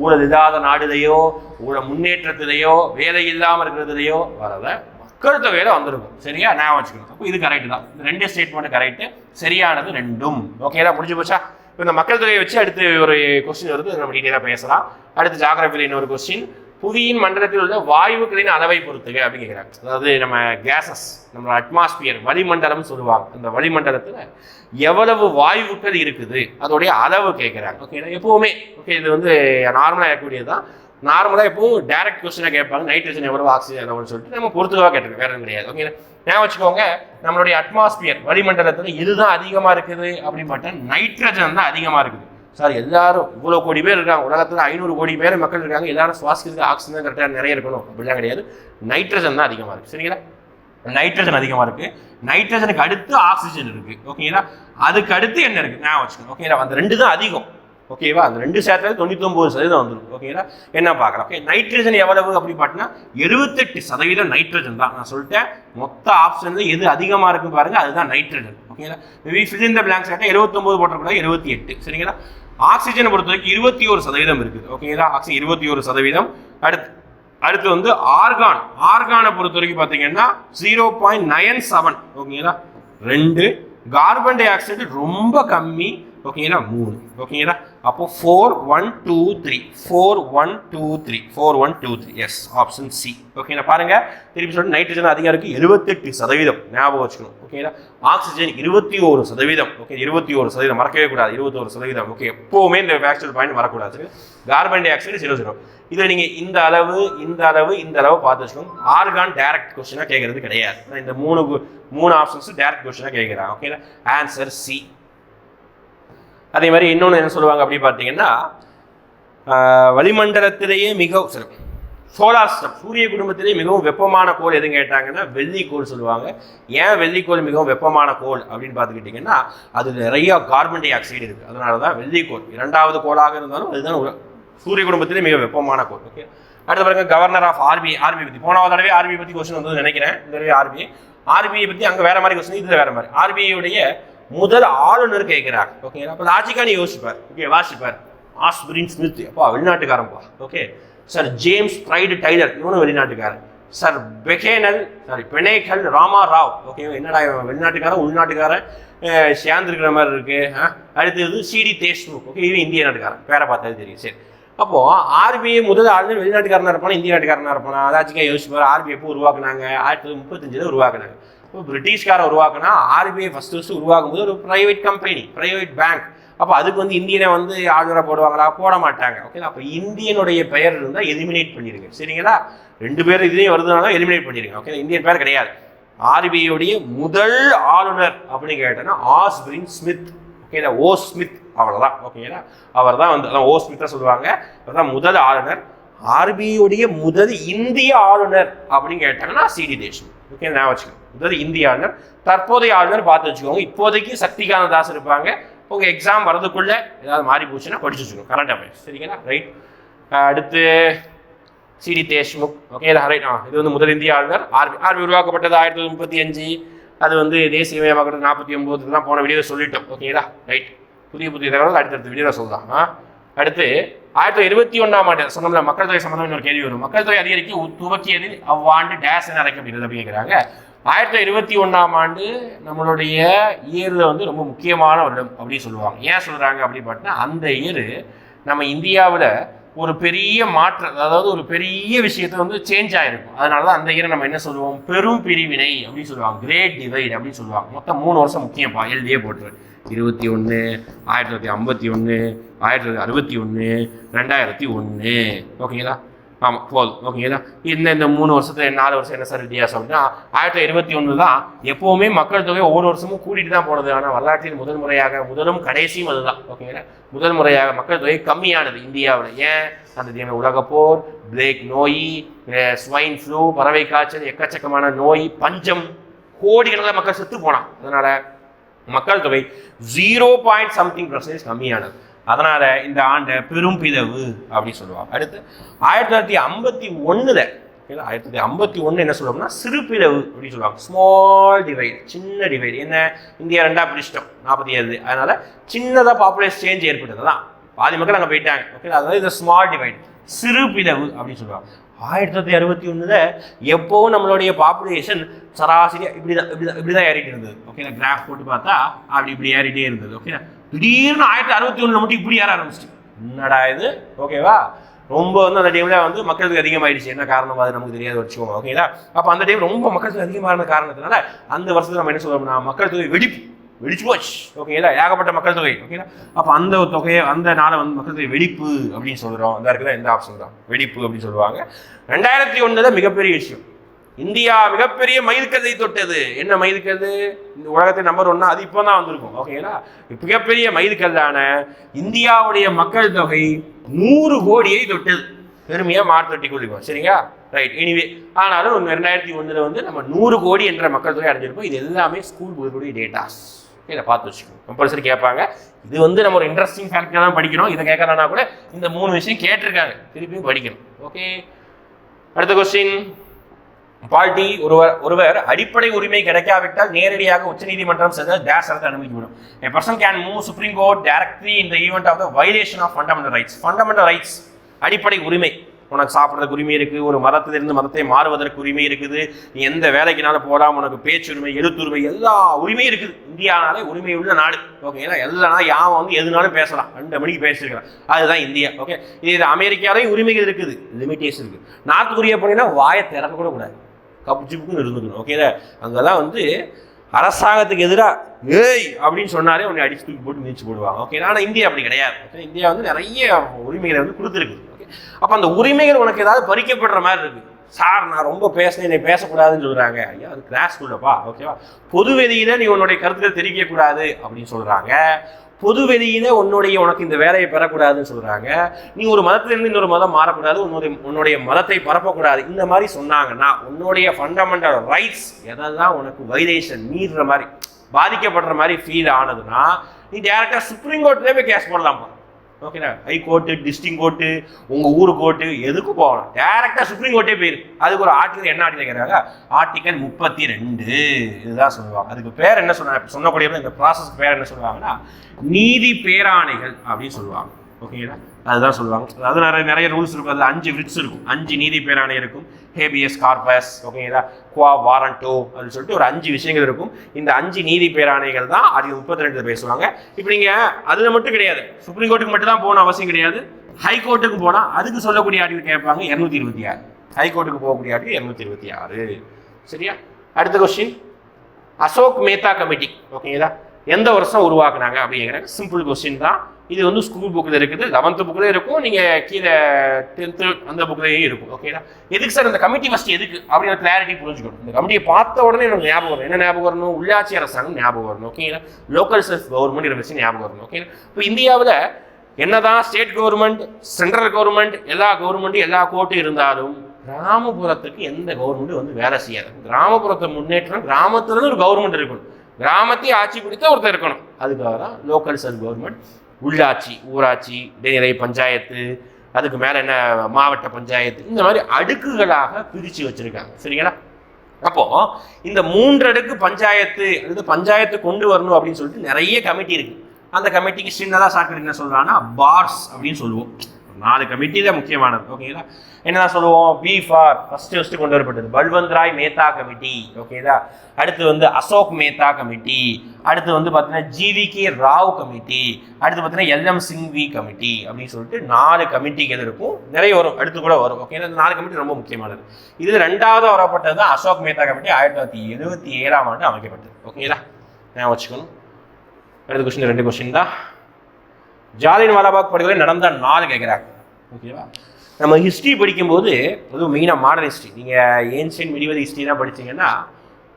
ஊழல் இல்லாத நாடுலையோ ஊழல் முன்னேற்றத்திலேயோ வேலை இல்லாமல் இருக்கிறதுலையோ வரத மக்கள் தொகையில வந்திருக்கும் சரியா? நான் வச்சுக்கணும். அப்போ இது கரெக்ட் தான். இந்த ரெண்டு ஸ்டேட்மெண்ட் கரெக்டு சரியானது ரெண்டும். ஓகேடா முடிஞ்சு போச்சா? இப்போ இந்த மக்கள் தொகையை வச்சு அடுத்து ஒரு கொஸ்டின் வருது. நம்ம டீட்டெயிலாக பேசலாம். அடுத்து ஜாகிரபியில் இன்னொரு கொஸ்டின் புவியின் மண்டலத்தில் உள்ள வாயுக்களின் அளவை பொறுத்துக அப்படின்னு கேட்குறாங்க அதாவது நம்ம கேசஸ் நம்ம அட்மாஸ்பியர் வளிமண்டலம் சொல்லுவாங்க. அந்த வளிமண்டலத்தில் எவ்வளவு வாயுக்கள் இருக்குது? அதோடைய அளவு கேட்குறாங்க ஓகே எப்பவுமே ஓகே இது வந்து நார்மலாக இருக்கக்கூடியது தான் நார்மலாக எப்பவும் டைரக்ட் கொஸ்டினாக கேட்பாங்க. நைட்ரஜன் எவ்வளவு ஆக்சிஜன் எவ்வளோன்னு சொல்லிட்டு நம்ம பொறுத்துக்காக கேட்டிருக்கோம் வேற எதுவும் கிடையாது. ஓகே நான் வச்சுக்கோங்க நம்மளுடைய அட்மாஸ்பியர் வளிமண்டலத்தில் இதுதான் அதிகமாக இருக்குது அப்படின்னு பார்த்தா நைட்ரஜன் தான் அதிகமாக இருக்குது. சார் எல்லாரும் இவ்வளோ கோடி பேர் இருக்காங்க. உலகத்தில் ஐநூறு கோடி பேர் மக்கள் இருக்காங்க. எல்லாரும் சுவாசிக்கிறதுக்கு ஆக்சிஜன் கரெக்டாக நிறைய இருக்கணும். அப்படிலாம் கிடையாது. நைட்ரஜன் தான் அதிகமாக இருக்குது சரிங்களா? நைட்ரஜன் அதிகமாக இருக்கு. நைட்ரஜனுக்கு அடுத்து ஆக்சிஜன் இருக்கு. ஓகேங்களா அதுக்கு அடுத்து என்ன இருக்கு? நான் வச்சுக்கோங்க. ஓகேங்களா அந்த ரெண்டு தான் அதிகம். ஓகேவா அந்த ரெண்டு சேர்த்தாலே தொண்ணூத்தி ஒன்பது சதவீதம் வந்துடும் ஓகேங்களா என்ன பார்க்கலாம்? ஓகே நைட்ரஜன் எவ்வளவு அப்படி பார்த்தீங்கன்னா எழுபத்தெட்டு சதவீதம் நைட்ரஜன் தான். நான் சொல்லிட்டேன். மொத்த ஆப்ஷன்ல எது அதிகமாக இருக்கு பாருங்க அதுதான் நைட்ரஜன் ஓகேங்களா மேபி ஃபில் இந்த பிளாங்க்ஸ் கேட்டால் எழுபத்தொம்பது போட்டக்கூடாது எழுபத்தி எட்டு. சரிங்களா? ஆக்சிஜனை பொறுத்த வரைக்கும் இருபத்தி ஒரு சதவீதம் இருக்குது. ஓகேங்களா ஆக்சிஜன் இருபத்தி ஒரு சதவீதம். அடுத்து அடுத்து வந்து ஆர்கான். ஆர்கானை பொறுத்த வரைக்கும் பார்த்தீங்கன்னா ஜீரோ பாயிண்ட் நயன் செவன் ஓகேங்களா? ரெண்டு. கார்பன் டை ஆக்சைடு ரொம்ப கம்மி. ஓகேங்களா? மூணு ஓகேங்களா? அப்போ four one two three four one two three four one two three yes option C ஓகேங்களா? பாருங்க. திருப்பி சொல்லிட்டு நைட்ரஜன் அதிகம் இருக்கு எழுபத்தெட்டு சதவீதம். ஞாபகம் வச்சுக்கணும். ஓகேங்களா? ஆக்சிஜன் இருபத்தி ஒரு சதவீதம். ஓகே இருபத்தி ஒரு சதவீதம். மறக்கவே கூடாது. இருபத்தி ஒரு சதவீதம். ஓகே எப்பவுமே இந்த ஃபேக்சுவல் பாயிண்ட் வரக்கூடாது. Carbon dioxide zero zero இதில் நீங்கள் இந்த அளவு இந்த அளவு இந்த அளவு பார்த்து வச்சுக்கணும். ஆர்கான் டைரக்ட் கொஸ்டினாக கேட்கறது கிடையாது. இந்த மூணு மூணு ஆப்ஷன்ஸ் டைரக்ட் கொஸ்டினாக கேட்குறாங்க ஓகேங்களா? ஆன்சர் சி அதே மாதிரி இன்னொன்று என்ன சொல்லுவாங்க அப்படி பார்த்தீங்கன்னா வளிமண்டலத்திலேயே மிகவும் சரி சோலார் ஸ்டம் சூரிய குடும்பத்திலேயே மிகவும் வெப்பமான கோள் எதுன்னு கேட்டாங்கன்னா வெள்ளிக்கோள் சொல்லுவாங்க. ஏன் வெள்ளிக்கோள் மிகவும் வெப்பமான கோள் அப்படின்னு பார்த்துக்கிட்டிங்கன்னா அது நிறைய கார்பன் டை ஆக்சைடு இருக்குது அதனால தான் வெள்ளிக்கோள் இரண்டாவது கோளாக இருந்தாலும் அதுதான் சூரிய குடும்பத்திலே மிக வெப்பமான கோள். ஓகே அடுத்து பாருங்க கவர்னர் ஆஃப் ஆர்பி ஆர்பி பற்றி போன தடவை ஆர்பி பற்றி கொஸ்டின் வந்து நினைக்கிறேன். இந்த தடவை ஆர்பி ஆர்பிஐ பற்றி அங்கே வேற மாதிரி கொஸ்டின் இது வேற மாதிரி. ஆர்பிஐடைய முதல் ஆளுநர் கேட்கிறார். ஓகே அப்போ நீ யோசிப்பார். ஓகே வாசிப்பார். Aspirin Smith. அப்பா வெளிநாட்டுக்காரன்ப்பா okay sir James Bride Tyler இவனும் வெளிநாட்டுக்காரன். சார் பெகேனல் சாரி பெனேகல் ராமா ராவ் ஓகே என்னடா வெளிநாட்டுக்காரன் உள்நாட்டுக்காரன்? சேர்ந்திருக்கிற மாதிரி இருக்கு. ஆ? அடுத்தது சிடி தேஷ்முக் ஓகே இது இந்திய நாட்டுக்காரன். பேரை பார்த்தாது தெரியும். சரி. அப்போ ஆர்பிஐ முதல் ஆளுநர் வெளிநாட்டுக்காரனா இருப்பானா? இந்திய நாட்டுக்காரனா இருப்பானா? அதாச்சும் யோசிப்பார். ஆர்பிஐ எப்போ உருவாக்குனாங்க? ஆயிரத்தி தொள்ளாயிரத்தி முப்பத்தஞ்சில் உருவாக்குனாங்க. இப்போ பிரிட்டிஷ்காரன் உருவாக்குனா ஆர்பிஐ ஃபஸ்ட்டு ஃபஸ்ட்டு உருவாக்கும் போது ஒரு ப்ரைவேட் கம்பெனி ப்ரைவேட் பேங்க் அப்போ அதுக்கு வந்து இந்தியனை வந்து ஆளுநராக போடுவாங்களா? போட மாட்டாங்க. ஓகே அப்போ இந்தியனுடைய பெயர் இருந்தால் எலிமினேட் பண்ணிடுங்க சரிங்களா? ரெண்டு பேர் இதுலேயும் வருதுனால எலிமினேட் பண்ணிடுங்க ஓகே இந்தியன் பேர் கிடையாது. ஆர்பிஐயுடைய முதல் ஆளுநர் அப்படின்னு கேட்டோன்னா ஆஸ்பிரின் ஸ்மித் ஓகேங்களா ஓ ஸ்மித் அவ்வளோதான் ஓகேங்களா அவர் தான் வந்து அதான் ஓ ஸ்மித்தாக சொல்லுவாங்க. அவர் தான் முதல் ஆளுநர். ஆர்பிஐயுடைய முதல் இந்திய ஆளுநர் அப்படின்னு கேட்டாங்கன்னா சிடி தேசம் ஓகே நான் வச்சுக்கோங்க முதல் இந்திய ஆளுநர். தற்போதைய ஆளுநர் பார்த்து வச்சுக்கோங்க. இப்போதைக்கு சக்திகாந்த தாஸ் இருப்பாங்க. உங்கள் எக்ஸாம் வரதுக்குள்ள ஏதாவது மாறி போச்சுன்னா படிச்சு வச்சுக்கோங்க கரண்ட் அஃபேர்ஸ் சரிங்களா? ரைட் அடுத்து சிடி தேஷ்முக். ஓகே ரைட் ஆ இது வந்து முதல் இந்திய ஆளுநர். ஆர்மி ஆர்மி உருவாக்கப்பட்டது ஆயிரத்தி தொள்ளாயிரத்தி முப்பத்தி அஞ்சு. அது வந்து தேசியமயமாக்கப்பட்டது நாற்பத்தி ஒம்பது தான் போன வீடியோ சொல்லிட்டோம். ஓகேதா ரைட் புதிய புதிய தகவல் அடுத்தடுத்த வீடியோவில் சொல்லலாம் ஆ அடுத்து ஆயிரத்தி தொள்ளாயிரத்தி இருபத்தி ஒன்றாம் ஆண்டு சொன்னோம்ல மக்கள் தொகை சம்பந்தம் ஒரு கேள்வி வரும். மக்கள் தொகை அதிகரிக்க துவக்கியது அவ்வாண்டு டேஸ் என்ன அழைக்கப்படுகிறது அப்படின்னு கேட்குறாங்க ஆயிரத்தி தொள்ளாயிரத்தி இருபத்தி ஒன்றாம் ஆண்டு நம்மளுடைய இயரில் வந்து ரொம்ப முக்கியமான வருடம் அப்படின்னு சொல்லுவாங்க. ஏன் சொல்கிறாங்க அப்படின்னு பார்த்தீங்கன்னா அந்த இயர் நம்ம இந்தியாவில் ஒரு பெரிய மாற்றம் அதாவது ஒரு பெரிய விஷயத்தை வந்து சேஞ்ச் ஆயிருக்கும். அதனால தான் அந்த இயரை நம்ம என்ன சொல்லுவோம்? பெரும் பிரிவினை அப்படின்னு சொல்லுவாங்க. கிரேட் டிவைட் அப்படின்னு சொல்லுவாங்க. மொத்தம் மூணு வருஷம் முக்கியப்பா எழுதியே போட்டுரு. இருபத்தி ஒன்று ஆயிரத்தி தொள்ளாயிரத்தி ஐம்பத்தி ஒன்று ஆயிரத்தி தொள்ளாயிரத்தி அறுபத்தி ஒன்று ரெண்டாயிரத்தி ஒன்று ஓகேங்களா ஆமாம் போதும். ஓகேங்களா இந்த இந்த மூணு வருஷத்துல நாலு வருஷம் என்ன சார் வித்தியாசம் அப்படின்னா ஆயிரத்தி தொள்ளாயிரத்தி இருபத்தி ஒன்று தான் எப்போவுமே மக்கள் தொகை ஒவ்வொரு வருஷமும் கூட்டிகிட்டு தான் போனது. ஆனால் வரலாற்றில் முதல் முறையாக முதலும் கடைசியும் அதுதான். ஓகேங்களா முதல் முறையாக மக்கள் தொகை கம்மியானது இந்தியாவில். ஏன்? அந்த தின உலகப்போர் பிளேக் நோய் ஸ்வைன் ஃப்ளூ பறவை காய்ச்சல் எக்கச்சக்கமான நோய் பஞ்சம் கோடிக்கணக்கில் மக்கள் செத்து போனான் அதனால் மக்கள் தொகை ஜீரோ பாயிண்ட் சம்திங் பர்சன்டேஜ் கம்மியானது. அதனால் இந்த ஆண்டை பெரும் பிளவு அப்படின்னு சொல்லுவாங்க. அடுத்து ஆயிரத்தி தொள்ளாயிரத்தி ஐம்பத்தி ஒன்றில் ஆயிரத்தி தொள்ளாயிரத்தி ஐம்பத்தி ஒன்று என்ன சொல்லுவோம்னா சிறு பிளவு அப்படின்னு சொல்லுவாங்க. ஸ்மால் டிவைட் சின்ன டிவைட் என்ன? இந்தியா ரெண்டாக பிரிச்சிட்டோம் நாற்பத்தி ஏழு. அதனால் சின்னதாக பாப்புலேஷன் சேஞ்ச் ஏற்பட்டது தான் பாதி மக்கள் அங்கே போயிட்டாங்க. ஓகே அதாவது இந்த ஸ்மால் டிவைட் சிறு பிளவு அப்படின்னு சொல்லுவாங்க. ஆயிரத்தி தொள்ளாயிரத்தி அறுபத்தி ஒன்றில் எப்போவும் நம்மளுடைய பாப்புலேஷன் சராசரியாக இப்படி தான் இப்படி தான் இப்படி தான் ஏறிட்டு இருந்தது. ஓகே கிராஃப் போட்டு பார்த்தா அப்படி இப்படி ஏறிட்டே இருந்தது. ஓகே திடீர்னு ஆயிரத்தி அறுபத்தி ஒண்ணுல மட்டும் இப்படி ஏற ஆரம்பிச்சிட்டு. என்னடா இது? ஓகேவா ரொம்ப வந்து அந்த டைம்ல வந்து மக்களுக்கு அதிகமாயிடுச்சு. என்ன காரணம்? அது நமக்கு தெரியாத வச்சுக்கோங்க ஓகேங்களா அப்போ அந்த டைம் ரொம்ப மக்களுக்கு அதிகமான காரணத்தினால அந்த வருஷத்துல நம்ம என்ன சொல்றோம்னா மக்கள் தொகை வெடிப்பு. வெடிச்சு போச்சு. ஓகேங்களா ஏகப்பட்ட மக்கள் தொகை. ஓகேங்களா அப்போ அந்த தொகையை அந்த நாளை வந்து மக்கள் தொகை வெடிப்பு அப்படின்னு சொல்றோம். அந்த இருக்குதான் எந்த ஆப்ஷன் தான். வெடிப்பு அப்படின்னு சொல்லுவாங்க. ரெண்டாயிரத்தி ஒண்ணுல மிகப்பெரிய விஷயம். இந்தியா மிகப்பெரிய மயில்கதை தொட்டது. என்ன மயில்கது? இந்த உலகத்தில் நம்பர் ஒன்னா அது இப்போ தான் வந்திருக்கும் ஓகேங்களா மிகப்பெரிய மயில்கல்லான இந்தியாவுடைய மக்கள் தொகை நூறு கோடியை தொட்டது. பெருமையாக மார்த்தொட்டி கொள்ளுவோம் சரிங்களா? ரைட் எனிவே ஆனாலும் ரெண்டாயிரத்தி ஒன்றில் வந்து நம்ம நூறு கோடி என்ற மக்கள் தொகை அடைஞ்சிருப்போம் இது எல்லாமே ஸ்கூல் போர்டுடைய டேட்டாஸ் இதை பார்த்து வச்சுக்கணும். கம்பல்சரி கேட்பாங்க. இது வந்து நம்ம ஒரு இன்ட்ரெஸ்டிங் ஃபேக்டர் தான் படிக்கிறோம். இதை கேட்கலன்னா கூட இந்த மூணு விஷயம் கேட்டிருக்காங்க திருப்பியும் படிக்கணும். ஓகே அடுத்த கொஸ்டின் பால்டி ஒருவர் ஒருவர் அடிப்படை உரிமை கிடைக்காவிட்டால் நேரடியாக உச்சநீதிமன்றம் சென்று டேஷ் அரசு அனுமதிக்கப்படும் a person can move supreme court directly இந்த event of the violation of fundamental rights fundamental rights அடிப்படை உரிமை. உனக்கு சாப்பிட்றதுக்கு உரிமை இருக்குது ஒரு மதத்திலிருந்து மதத்தை மாறுவதற்கு உரிமை இருக்குது. நீ எந்த வேலைக்குனாலும் போகலாம் உனக்கு பேச்சுரிமை எழுத்துரிமை எல்லா உரிமையும் இருக்குது. இந்தியானாலே உரிமை உள்ள நாடு. ஓகேங்களா எல்லா யாவன் வந்து எதுனாலும் பேசலாம். ரெண்டு மணிக்கு பேசிருக்கலாம் அதுதான் இந்தியா. ஓகே இது அமெரிக்காலையும் உரிமைகள் இருக்குது. லிமிட்டேஷன் இருக்குது. நார்த் கொரியா போனீங்கன்னா வாயை திறக்க கூட கூடாது. கப்பு இருந்துக்கணும். ஓகேதா அங்கெல்லாம் வந்து அரசாங்கத்துக்கு எதிராக ஏய்! அப்படின்னு சொன்னாலே உன்னை அடிச்சு தூக்கி போட்டு நீச்சு போடுவாங்க. ஓகே ஆனால் இந்தியா அப்படி கிடையாது. ஓகே இந்தியா வந்து நிறைய உரிமைகளை வந்து கொடுத்துருக்குது. ஓகே அப்போ அந்த உரிமைகள் உனக்கு ஏதாவது பறிக்கப்படுற மாதிரி இருக்குது சார் நான் ரொம்ப பேசினேன் என்னை பேசக்கூடாதுன்னு சொல்கிறாங்க ஐயா அது கிளாஸ் கூடப்பா ஓகேவா பொதுவெதியில் நீ உன்னுடைய கருத்துக்களை தெரிவிக்கக்கூடாது அப்படின்னு சொல்கிறாங்க பொது வெளியில உன்னுடைய உனக்கு இந்த வேலையை பெறக்கூடாதுன்னு சொல்றாங்க. நீ ஒரு மதத்திலிருந்து இன்னொரு மதம் மாறக்கூடாது உன்னுடைய உன்னுடைய மதத்தை பரப்பக்கூடாது. இந்த மாதிரி சொன்னாங்கன்னா உன்னுடைய ஃபண்டமெண்டல் ரைட்ஸ் எதெல்லாம் உனக்கு வைலேஷன் மீறுற மாதிரி பாதிக்கப்படுற மாதிரி ஃபீல் ஆனதுன்னா நீ டேரக்டா சுப்ரீம் கோர்ட்லேயே போய் கேஸ் போடலாமா ஓகேண்ணா ஹை கோர்ட்டு டிஸ்ட்ரிக் கோர்ட்டு உங்கள் ஊர் கோர்ட்டு எதுக்கு போகணும்? டேரெக்டாக சுப்ரீம் கோர்ட்டே போயிரு. அதுக்கு ஒரு ஆர்டிகல் என்ன ஆர்டிகல் கேட்குறாங்க ஆர்டிகல் முப்பத்தி ரெண்டு இதுதான் சொல்லுவாங்க. அதுக்கு பேர் என்ன சொன்னாங்க சொல்லக்கூடிய இந்த ப்ராசஸ்க்கு பேர் என்ன சொல்லுவாங்கன்னா நீதி பேராணைகள் அப்படின்னு சொல்லுவாங்க. ஓகேங்களா அதுதான் சொல்லுவாங்க. அதாவது நிறைய நிறைய ரூல்ஸ் இருக்கும். அதில் அஞ்சு விட்ஸ் இருக்கும். அஞ்சு நீதி பேராணை இருக்கும். ஹேபிஎஸ் கார்பஸ் ஓகேங்களா குவா வாரண்டோ அப்படின்னு சொல்லிட்டு ஒரு அஞ்சு விஷயங்கள் இருக்கும். இந்த அஞ்சு நீதி பேராணைகள் தான் அது முப்பத்தி ரெண்டு பேசுவாங்க. இப்போ நீங்கள் அதில் மட்டும் கிடையாது. சுப்ரீம் கோர்ட்டுக்கு மட்டும் தான் போகணும் அவசியம் கிடையாது. ஹை கோர்ட்டுக்கு போனால் அதுக்கு சொல்லக்கூடிய ஆர்டிகல் கேட்பாங்க இரநூத்தி இருபத்தி ஆறு. ஹை கோர்ட்டுக்கு போகக்கூடிய ஆர்டிகல் இரநூத்தி இருபத்தி ஆறு. சரியா? அடுத்த கொஸ்டின் அசோக் மேத்தா கமிட்டி ஓகேங்களா எந்த வருஷம் உருவாக்குனாங்க அப்படிங்கிற சிம்பிள் கொஸ்டின் தான். இது வந்து ஸ்கூல் புக்கில் இருக்குது. லெவன்த்து புக்கில் இருக்கும். நீங்கள் கீழே டென்த்து அந்த புக்லேயும் இருக்கும். ஓகேங்களா எதுக்கு சார் இந்த கமிட்டி ஃபஸ்ட் எதுக்கு? அப்படின்னு கிளாரிட்டி புரிஞ்சுக்கணும். இந்த கமிட்டியை பார்த்த உடனே எனக்கு ஞாபகம் வரும். என்ன ஞாபகம் வரணும்? உள்ளாட்சி அரசாங்கம் ஞாபகம் வரணும். ஓகேங்களா லோக்கல் செல்ஃப் கவர்மெண்ட் வச்சு ஞாபகம் வரணும். ஓகேங்களா இப்போ இந்தியாவில் என்னதான் ஸ்டேட் கவர்மெண்ட் சென்ட்ரல் கவர்மெண்ட் எல்லா கவர்மெண்ட்டும் எல்லா கோர்ட்டும் இருந்தாலும் கிராமப்புறத்துக்கு எந்த கவர்மெண்ட்டும் வந்து வேலை செய்யாது. கிராமப்புறத்தை முன்னேற்றம் கிராமத்துல இருந்து ஒரு கவர்மெண்ட் இருக்கணும். கிராமத்தை ஆட்சி பிடித்த ஒருத்தர் இருக்கணும். அதுக்காக தான் லோக்கல் செல்ஃப் கவர்மெண்ட் உள்ளாட்சி ஊராட்சி இடைநிலை பஞ்சாயத்து அதுக்கு மேலே என்ன மாவட்ட பஞ்சாயத்து இந்த மாதிரி அடுக்குகளாக பிரித்து வச்சுருக்காங்க. சரிங்களா? அப்போது இந்த மூன்றடுக்கு பஞ்சாயத்து அல்லது பஞ்சாயத்து கொண்டு வரணும் அப்படின்னு சொல்லிட்டு நிறைய கமிட்டி இருக்குது அந்த கமிட்டிக்கு சின்னதாக சாக்கடை என்ன சொல்கிறாங்கன்னா பார்ஸ் அப்படின்னு சொல்லுவோம். நாலு கமிட்டி தான் முக்கியமானது ஓகேங்களா என்னதான் சொல்லுவோம்? பி ஃபார் ஃபர்ஸ்ட் ஃபர்ஸ்ட் கொண்டு வரப்பட்டது. பல்வந்த் ராய் மேத்தா கமிட்டி ஓகேதா அடுத்து வந்து அசோக் மேத்தா கமிட்டி அடுத்து வந்து பார்த்தீங்கன்னா ஜிவி கே ராவ் கமிட்டி அடுத்து பார்த்தீங்கன்னா எல்எம் சிங்வி கமிட்டி அப்படின்னு சொல்லிட்டு நாலு கமிட்டிக்கு எது இருக்கும். நிறைய வரும். அடுத்து கூட வரும் ஓகேங்களா இந்த நாலு கமிட்டி ரொம்ப முக்கியமானது. இது ரெண்டாவது வரப்பட்டது தான் அசோக் மேத்தா கமிட்டி ஆயிரத்தி தொள்ளாயிரத்தி எழுபத்தி ஏழாம் ஆண்டு அமைக்கப்பட்டது ஓகேங்களா நான் வச்சுக்கணும். அடுத்த கொஸ்டின் ரெண்டு கொஸ்டின் தான். ஜாலியன் வாலாபாக் படுகொலை நடந்த நாள் கேட்குறாங்க ஓகேவா நம்ம ஹிஸ்ட்ரி படிக்கும்போது அதுவும் மெயினாக மாடர்ன் ஹிஸ்ட்ரி நீங்கள் ஏன்ஷியன் மிடிவல் ஹிஸ்ட்ரிலாம் படித்தீங்கன்னா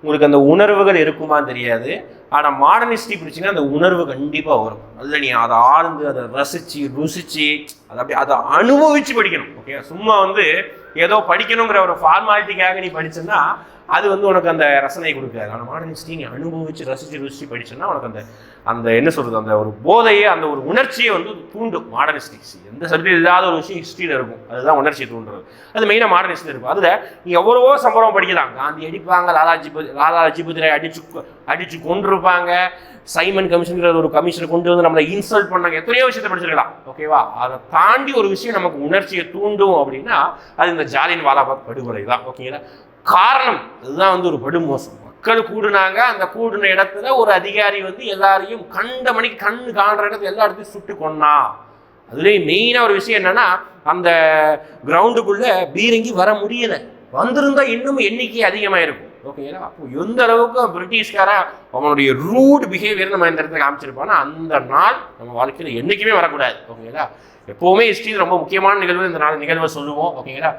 உங்களுக்கு அந்த உணர்வுகள் இருக்குமான்னு தெரியாது. ஆனால் மாடர்ன் ஹிஸ்ட்ரி படிச்சீங்கன்னா அந்த உணர்வு கண்டிப்பாக வரும். அதில் நீ அதை ஆழ்ந்து அதை ரசித்து ருசித்து அதை அப்படியே அதை அனுபவித்து படிக்கணும். ஓகே சும்மா வந்து ஏதோ படிக்கணுங்கிற ஒரு ஃபார்மாலிட்டிக்காக நீ படிச்சேன்னா அது வந்து உனக்கு அந்த ரசனை கொடுக்காது. ஆனால் மாடர்ன் ஹிஸ்ட்ரி நீ அனுபவித்து ரசித்து ருசித்து படிச்சேன்னா உனக்கு அந்த அந்த என்ன சொல்கிறது அந்த ஒரு போதையை அந்த ஒரு உணர்ச்சியை வந்து தூண்டும். மாடர்ன் ஹிஸ்ட்ரி எந்த சப்ஜெக்ட் இல்லாத ஒரு விஷயம் ஹிஸ்ட்ரியில் இருக்கும். அதுதான் உணர்ச்சியை தூண்டுறது. அது மெயினாக மாடர்னிஸ்ட் இருக்கும். அதில் நீ எவ்வளவோ சம்பவம் படிக்கலாம். காந்தி அடிப்பாங்க லாலாஜி லாலா லஜிபதி அடிச்சு கொ- அடிச்சு கொண்டிருப்பாங்க சைமன் கமிஷன்கிற ஒரு கமிஷனை கொண்டு வந்து நம்மளை இன்சல்ட் பண்ணாங்க. எத்தனையோ விஷயத்தை படிச்சிருக்கலாம். ஓகேவா அதை தாண்டி ஒரு விஷயம் நமக்கு உணர்ச்சியை தூண்டும் அப்படின்னா அது இந்த ஜாலியன் வாலாபாத் படுகொலை தான். ஓகேங்களா காரணம் இதுதான் வந்து ஒரு படுமோசம். மக்கள் கூடுனாங்க. அந்த கூடின இடத்துல ஒரு அதிகாரி வந்து எல்லாரையும் கண்ட மணிக்கு கண்ணு காணுற இடத்துல எல்லா இடத்தையும் சுட்டு கொண்டா அதுலேயும் மெயினாக ஒரு விஷயம் என்னன்னா அந்த கிரவுண்டுக்குள்ளே பீரங்கி வர முடியலை. வந்திருந்தா இன்னும் எண்ணிக்கை அதிகமாக இருக்கும் ஓகேங்களா அப்போ எந்த அளவுக்கு பிரிட்டிஷ்கார அவனுடைய ரூட் பிஹேவியர் நம்ம இந்த இடத்துல காமிச்சிருப்பானா அந்த நாள் நம்ம வாழ்க்கையில் என்றைக்குமே வரக்கூடாது. ஓகேங்களா எப்போவுமே ஹிஸ்ட்ரி ரொம்ப முக்கியமான நிகழ்வு இந்த நாள் நிகழ்வை சொல்லுவோம். ஓகேங்களா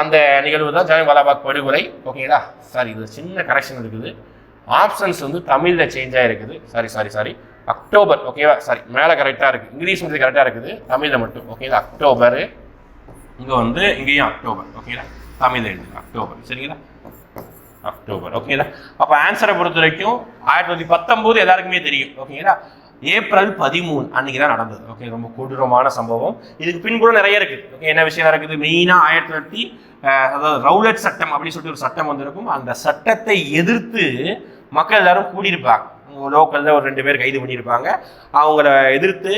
அந்த நிகழ்வு தான் ஜாலியன் வலாபாக் படுகொலை. ஓகேங்களா சாரி இது சின்ன கரெக்ஷன் இருக்குது. ஆப்ஷன்ஸ் வந்து தமிழில் சேஞ்ச் ஆகிருக்குது சாரி சாரி சாரி அக்டோபர் ஓகேவா சாரி மேலே கரெக்டாக இருக்குது இங்கிலீஷ் வந்து கரெக்டாக இருக்குது. தமிழில் மட்டும் ஓகேங்களா அக்டோபர் இங்கே வந்து இங்கேயும் அக்டோபர் ஓகேங்களா தமிழில் எழுதுங்க. அக்டோபர் சரிங்களா? அக்டோபர் ஓகேங்களா அப்போ ஆன்சரை பொறுத்த வரைக்கும் ஆயிரத்தி தொள்ளாயிரத்தி பத்தொம்போது எல்லாருக்குமே தெரியும் ஓகேங்களா ஏப்ரல் பதிமூணு அன்னைக்கு தான் நடந்தது. ஓகே ரொம்ப கொடூரமான சம்பவம். இதுக்கு பின் கூட நிறைய இருக்குது ஓகே என்ன விஷயம் இருக்குது மெயினாக ஆயிரத்தி தொள்ளாயிரத்தி அதாவது ரவுலட் சட்டம் அப்படின்னு சொல்லிட்டு ஒரு சட்டம் வந்திருக்கும். அந்த சட்டத்தை எதிர்த்து மக்கள் எல்லாரும் கூடியிருப்பாங்க. லோக்கலில் ஒரு ரெண்டு பேர் கைது பண்ணியிருப்பாங்க. அவங்கள எதிர்த்து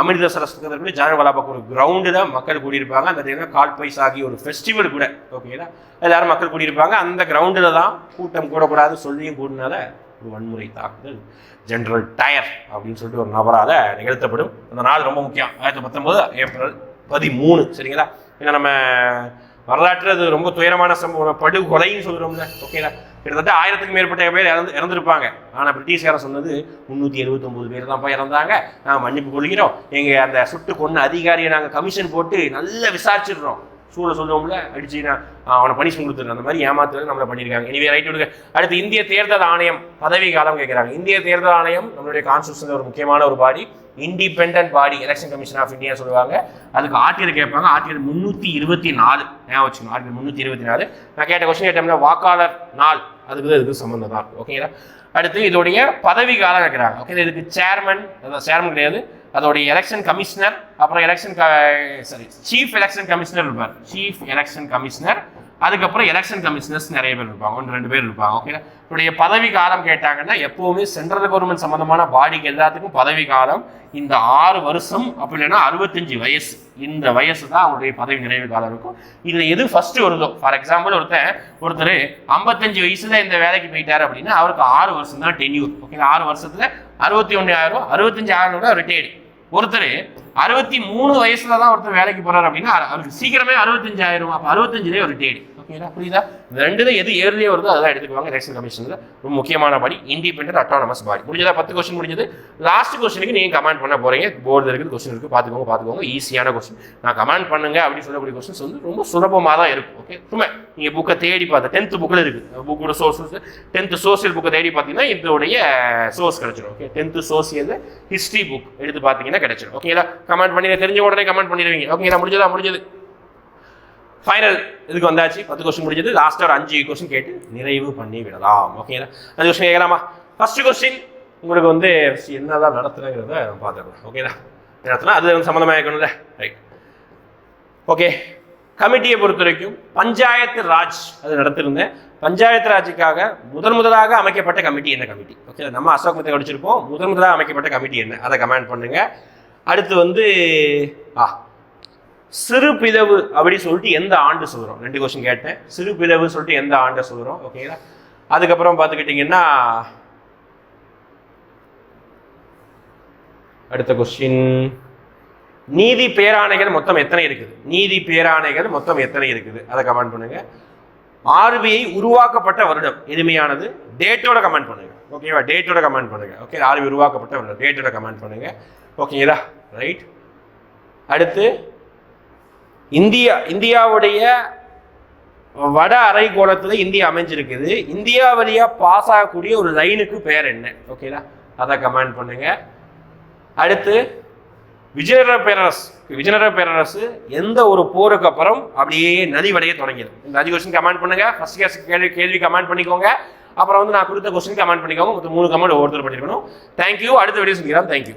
அமிர்தசரஸ்க்கு ஜான வலாபாக் ஒரு கிரவுண்டில் மக்கள் கூடியிருப்பாங்க. அந்த டைமில் கால் பைஸ் ஆகி ஒரு ஃபெஸ்டிவல் கூட ஓகேங்களா எல்லாரும் மக்கள் கூடியிருப்பாங்க. அந்த கிரவுண்டில் தான் கூட்டம் கூடக்கூடாது சொல்லியும் கூடினால ஒரு வன்முறை தாக்குதல். ஜென்ரல் டயர் அப்படின்னு சொல்லிட்டு ஒரு நபரால் நிகழ்த்தப்படும். அந்த நாள் ரொம்ப முக்கியம். ஆயிரத்தி பத்தொம்போது ஏப்ரல் பதிமூணு. சரிங்களா? ஏன்னா நம்ம வரலாற்றில் அது ரொம்ப துயரமான சம்பவம். படுகொலைன்னு சொல்கிறோம்ல ஓகேங்களா கிட்டத்தட்ட ஆயிரத்துக்கு மேற்பட்ட பேர் இறந்து இறந்துருப்பாங்க. ஆனால் பிரிட்டிஷ்காரன் சொன்னது முந்நூற்றி எழுபத்தொம்போது பேர் தான்ப்பா இறந்தாங்க. நாங்கள் மன்னிப்பு கொள்கிறோம். எங்கள் அந்த சுட்டு கொன்ன அதிகாரியை நாங்கள் கமிஷன் போட்டு நல்லா விசாரிச்சிடுறோம். சூழ சொல்லுவோம்ல அடிச்சு நான் அவனை பனிஷ் கொடுத்துருங்க அந்த மாதிரி ஏமாத்துறது நம்மளை பண்ணியிருக்காங்க. இனிவே ரைட் விடுங்க. அடுத்து இந்திய தேர்தல் ஆணையம் பதவி காலம் கேட்குறாங்க. இந்திய தேர்தல் ஆணையம் நம்மளுடைய கான்ஸ்டியூஷன் ஒரு முக்கியமான ஒரு body independent body election commission of India சொல்லுவாங்க. அதுக்கு ஆர்டிஎல் கேட்பாங்க. ஆர்டிஎல் முந்நூற்றி இருபத்தி நாலு. ஞாபகம் வச்சுக்கணும் ஆர்டிஎல் முந்நூற்றி இருபத்தி நாலு. நான் கேட்ட கொஸ்டின் கேட்டோம்னா வாக்காளர் நாள். அதுக்கு தான் இதுக்கு சம்மந்தம் தான். ஓகேங்களா அடுத்து இதோடைய பதவி காலம் கேட்குறாங்க. ஓகே இதுக்கு சேர்மன் சேர்மன் கிடையாது. அதோடைய எலெக்ஷன் கமிஷனர் அப்புறம் election sorry chief election commissioner இருப்பார். சீஃப் எலெக்ஷன் கமிஷனர் அதுக்கப்புறம் எலெக்ஷன் கமிஷனர்ஸ் நிறைய பேர் இருப்பாங்க. ஒன்று ரெண்டு பேர் இருப்பாங்க. ஓகே இவருடைய பதவி காலம் கேட்டாங்கன்னா எப்போவுமே சென்ட்ரல் கவர்மெண்ட் சம்பந்தமான பாடிக்கு எல்லாத்துக்கும் பதவி காலம் இந்த ஆறு வருஷம் அப்படி இல்லைன்னா அறுபத்தஞ்சு வயசு. இந்த வயசு தான் அவருடைய பதவி நிறைவு காலம் இருக்கும். இதில் எது ஃபர்ஸ்ட் வருதோ? ஃபார் எக்ஸாம்பிள் ஒருத்தர் ஒருத்தர் ஐம்பத்தஞ்சு வயசுல இந்த வேலைக்கு போயிட்டார் அப்படின்னா அவருக்கு ஆறு வருஷம் தான் டென்யூர் ஓகே ஆறு வருஷத்துல அறுபத்தி ஒன்று ஆயிரம் அறுபத்தஞ்சு ஆயிரம் ரிட்டையர்டு ஒருத்தர் அறுபத்தி மூணு வயசுல தான் ஒருத்தர் வேலைக்கு போறாரு அப்படின்னா அவருக்கு சீக்கிரமே அறுபத்தஞ்சாயிரம் அப்போ அறுபத்தஞ்சுலேயே ஒரு டேடி ஓகேங்களா புரியுதா? இந்த தான் எது ஏர்லியே வருதோ அதெல்லாம் எடுத்துக்குவாங்க எலெக்ஷன் கமிஷனில் ரொம்ப முக்கியமான பாடி இண்டிபெண்டன்ட் அட்டானமஸ் பாடி முடிஞ்சதா? பத்து கொஸ்டின் முடிஞ்சது. லாஸ்ட் கொஸ்டினுக்கு நீங்கள் கமெண்ட் பண்ண போகிறீங்க போர்டு இருக்குது கொஸ்டின் இருக்குது பார்த்துக்கோங்க பார்த்துக்கோங்க. ஈஸியான கொஸ்டின் நான் கமெண்ட் பண்ணுங்க அப்படின்னு சொல்லக்கூடிய கொஸ்டின்ஸ் வந்து ரொம்ப சுலபமாக தான் இருக்கும். ஓகே சும்மா நீங்கள் புக்கை தேடி பார்த்தா டென்த் புக்கில் இருக்குது. புக்கோட சோர்ஸஸ் டென்த்து சோசியல் புக்கை தேடி பார்த்தீங்கன்னா இதோடைய சோர்ஸ் கிடச்சிடும் okay tenth social history book எடுத்து பார்த்தீங்கன்னா கிடச்சிடும் ஓகேங்களா கமெண்ட் பண்ணி தெரிஞ்ச உடனே கமெண்ட் பண்ணிடுவீங்க. ஓகேங்களா முடிஞ்சதா? முடிஞ்சது. ஃபைனல் இதுக்கு வந்தாச்சு. பத்து கொஸ்டின் முடிஞ்சது. லாஸ்ட்டாக ஒரு அஞ்சு கொஸ்டின் கேட்டு நிறைவு பண்ணி விடலாம். ஓகேங்களா அஞ்சு கொஸ்டின் கேட்கலாமா? ஃபர்ஸ்ட் கொஸ்டின் உங்களுக்கு வந்து என்னதான் நடத்துறங்கிறத பார்த்துக்கலாம். ஓகேதா நடத்தினா அது சம்மந்தமாக இருக்கணும்ல. ரைட் ஓகே கமிட்டியை பொறுத்த வரைக்கும் பஞ்சாயத்து ராஜ் அது நடத்திருந்தேன். பஞ்சாயத்து ராஜுக்காக முதன் முதலாக அமைக்கப்பட்ட கமிட்டி என்ன கமிட்டி ஓகே நம்ம அசோக் மத்தை படிச்சிருப்போம். முதன் முதலாக அமைக்கப்பட்ட கமிட்டி என்ன? அதை கமெண்ட் பண்ணுங்க. அடுத்து வந்து ஆ சிறு பிதவு அப்படி சொல்லிட்டு எந்த ஆண்டு சொல்கிறோம் ரெண்டு கொஸ்டின் கேட்டேன். சிறு பிதவு சொல்லிட்டு எந்த ஆண்டை சொல்கிறோம் ஓகேங்களா அதுக்கப்புறம் பார்த்துக்கிட்டிங்கன்னா அடுத்த கொஸ்டின் நீதி பேராணைகள் மொத்தம் எத்தனை இருக்குது? நீதி பேராணைகள் மொத்தம் எத்தனை இருக்குது? அதை கமெண்ட் பண்ணுங்க. ஆர்பிஐ உருவாக்கப்பட்ட வருடம் எளிமையானது. டேட்டோட கமெண்ட் பண்ணுங்க. ஓகேவா டேட்டோட கமெண்ட் பண்ணுங்க. ஓகே ஆர்பிஐ உருவாக்கப்பட்ட வருடம். டேட்டோட கமெண்ட் பண்ணுங்க. ஓகேங்களா ரைட் அடுத்து இந்தியா இந்தியாவுடைய வட அரைக்கோளத்தில் இந்தியா அமைஞ்சிருக்குது. இந்தியா வழியாக பாஸ் ஆகக்கூடிய ஒரு லைனுக்கு பேர் என்ன? ஓகேங்களா அதை கமெண்ட் பண்ணுங்க. அடுத்து விஜயநகர பேரரசு. விஜயநகர பேரரசு எந்த ஒரு போருக்கு அப்புறம் அப்படியே நதி வடைய தொடங்கியது இந்த அஞ்சு கொஸ்டின் கமெண்ட் பண்ணுங்க. ஃபர்ஸ்ட் கேஸ் கேள்வி கேள்வி கமெண்ட் பண்ணிக்கோங்க. அப்புறம் வந்து நான் கொடுத்த கொஸ்டின் கமெண்ட் பண்ணிக்கோங்க. மூணு கமெண்ட் ஒவ்வொருத்தர் பண்ணிருக்கணும். தேங்க்யூ அடுத்த வீடியோ சொல்லிக்கிறேன் தேங்க்யூ